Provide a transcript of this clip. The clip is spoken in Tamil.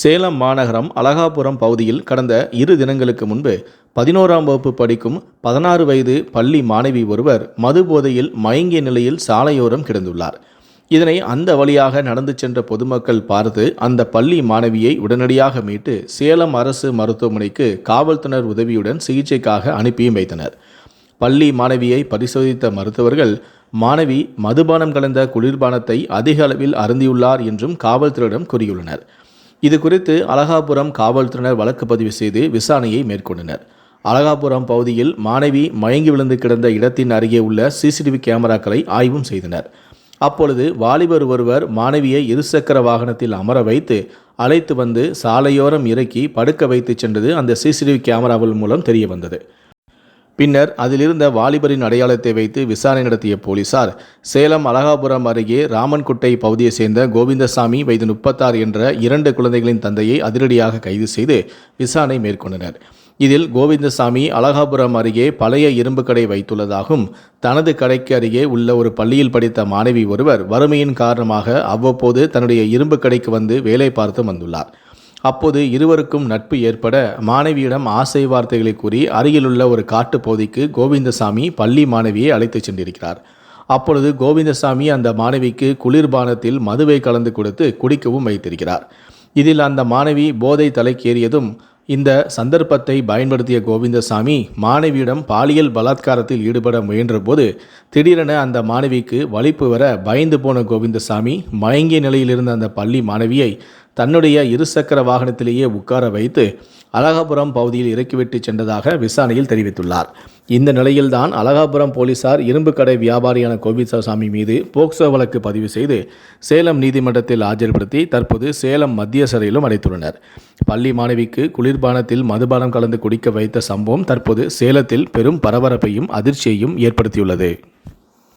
சேலம் மாநகரம் அழகாபுரம் பகுதியில் கடந்த இரு தினங்களுக்கு முன்பு பதினோராம் வகுப்பு படிக்கும் பதினாறு வயது பள்ளி மாணவி ஒருவர் மது போதையில் மயங்கிய நிலையில் சாலையோரம் கிடந்துள்ளார். இதனை அந்த வழியாக நடந்து சென்ற பொதுமக்கள் பார்த்து அந்த பள்ளி மாணவியை உடனடியாக மீட்டு சேலம் அரசு மருத்துவமனைக்கு காவல்துறை உதவியுடன் சிகிச்சைக்காக அனுப்பியும் வைத்தனர். பள்ளி மாணவியை பரிசோதித்த மருத்துவர்கள் மாணவி மதுபானம் கலந்த குளிர்பானத்தை அதிக அளவில் அருந்தியுள்ளார் என்றும் காவல்துறையிடம் கூறியுள்ளனர். இது குறித்து அழகாபுரம் காவல்துறையினர் வழக்கு பதிவு செய்து விசாரணையை மேற்கொண்டனர். அழகாபுரம் பகுதியில் மாணவி மயங்கி விழுந்து கிடந்த இடத்தின் அருகே உள்ள சிசிடிவி கேமராக்களை ஆய்வும் செய்தனர். அப்பொழுது வாலிபர் ஒருவர் மாணவியை இருசக்கர வாகனத்தில் அமர வைத்து அழைத்து வந்து சாலையோரம் இறக்கி படுக்க வைத்து சென்றது அந்த சிசிடிவி கேமராவில் மூலம் தெரிய வந்தது பின்னர் அதிலிருந்த வாலிபரின் அடையாளத்தை வைத்து விசாரணை நடத்திய போலீசார் சேலம் அழகாபுரம் அருகே ராமன்குட்டை பகுதியைச் சேர்ந்த கோவிந்தசாமி வயது முப்பத்தாறு என்ற இரண்டு குழந்தைகளின் தந்தையை அதிரடியாக கைது செய்து விசாரணை மேற்கொண்டனர். இதில் கோவிந்தசாமி அழகாபுரம் அருகே பழைய இரும்பு கடை வைத்துள்ளதாகவும் தனது கடைக்கு அருகே உள்ள ஒரு பள்ளியில் படித்த மாணவி ஒருவர் வறுமையின் காரணமாக அவ்வப்போது தன்னுடைய இரும்பு கடைக்கு வந்து வேலை பார்த்து வந்துள்ளார். அப்போது இருவருக்கும் நட்பு ஏற்பட மாணவியிடம் ஆசை வார்த்தைகளை கூறி அருகிலுள்ள ஒரு காட்டுப்பகுதிக்கு கோவிந்தசாமி பள்ளி மாணவியை அழைத்துச் சென்றிருக்கிறார். அப்பொழுது கோவிந்தசாமி அந்த மாணவிக்கு குளிர்பானத்தில் மதுவை கலந்து கொடுத்து குடிக்கவும் வைத்திருக்கிறார். இதில் அந்த மாணவி போதை தலைக்கேறியதும் இந்த சந்தர்ப்பத்தை பயன்படுத்திய கோவிந்தசாமி மாணவியிடம் பாலியல் பலாத்காரத்தில் ஈடுபட முயன்றபோது திடீரென அந்த மாணவிக்கு வலிப்பு வர பயந்து போன கோவிந்தசாமி மயங்கிய நிலையில் இருந்த அந்த பள்ளி மாணவியை தன்னுடைய இருசக்கர வாகனத்திலேயே உட்கார வைத்து அழகாபுரம் பகுதியில் இறக்கிவிட்டு சென்றதாக விசாரணையில் தெரிவித்துள்ளார். இந்த நிலையில்தான் அழகாபுரம் போலீசார் இரும்பு கடை வியாபாரியான கோவிந்தசாமி மீது போக்சோ வழக்கு பதிவு செய்து சேலம் நீதிமன்றத்தில் ஆஜர்படுத்தி தற்போது சேலம் மத்திய சிறையிலும் அடைத்துள்ளனர். பள்ளி மாணவிக்கு குளிர்பானத்தில் மதுபானம் கலந்து குடிக்க வைத்த சம்பவம் தற்போது சேலத்தில் பெரும் பரபரப்பையும் அதிர்ச்சியையும் ஏற்படுத்தியுள்ளது.